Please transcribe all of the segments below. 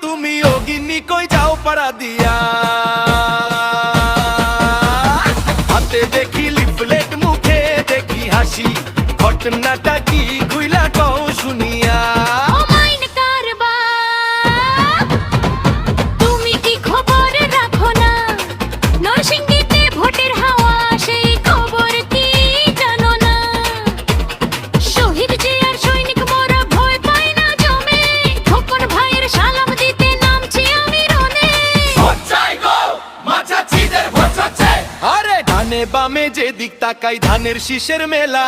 তুমি অগিনি কই যাও পাড়া দিয়া হাতে দেখি লিপলেট মুখে দেখি হাসি। ঘটনাটা বামে দিক তাকাই ধানের শীষের মেলা।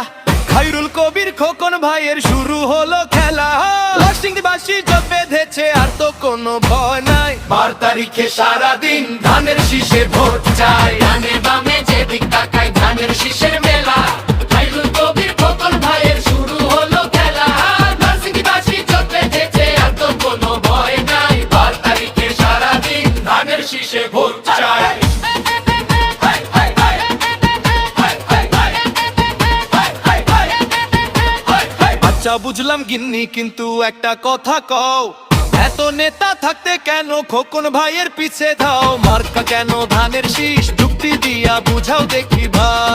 খাইরুল কবির খোকন ভাইয়ের শুরু হলো খেলা। বাসী জট বেঁধেছে আর তো কোনো ভয় নাই। বার তারিখে সারা দিন ধানের শীষে ভোট চাই। ডানে বামে যে দিক তাকাই ধানের শীষের মেলা। খাইরুল কবির খোকন ভাইয়ের শুরু হলো খেলা। নরসিংদীবাসী চোখ বেঁধেছে আর তো কোনো ভয় নাই। বার তারিখে সারাদিন ধানের শীষে ভোট চাই। আচ্ছা বুঝলাম গিন্নি, কিন্তু একটা কথা কও। এত নেতা থাকতে কেন খোকন ভাইয়ের পিছে ধাও? মার্কা কেন ধানের শীষ? যুক্তি দিয়া বুঝাও দেখি ভাই।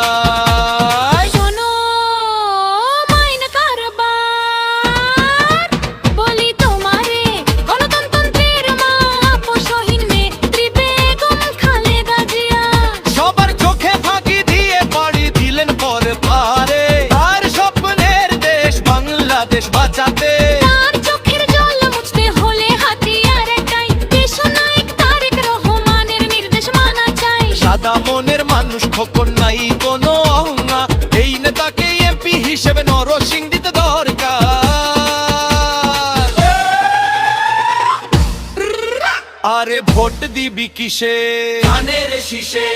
কোনো অহংা এই নেতাকে এমপি হিসেবে নরসিং দিতে দরকার। আরে ভোট দিবি কিসে? ধানের শীষে।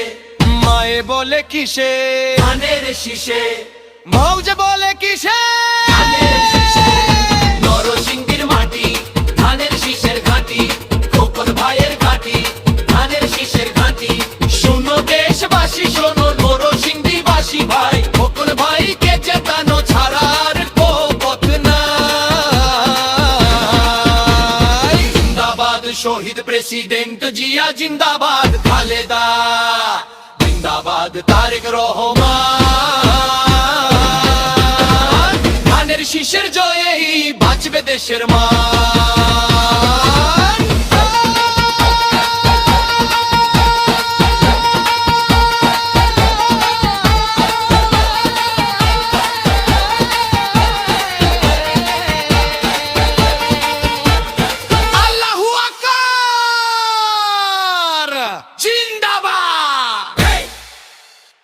মায়ে বলে কিসে? ধানের শীষে। মৌজে বলে কিসে? শহীদ প্রেসিডেন্ট জিয়া জিন্দাবাদ খালেদা জিন্দাবাদ তারেক রহমান। ধানের শীষের জয়েই বাঁচবে দেশের মান।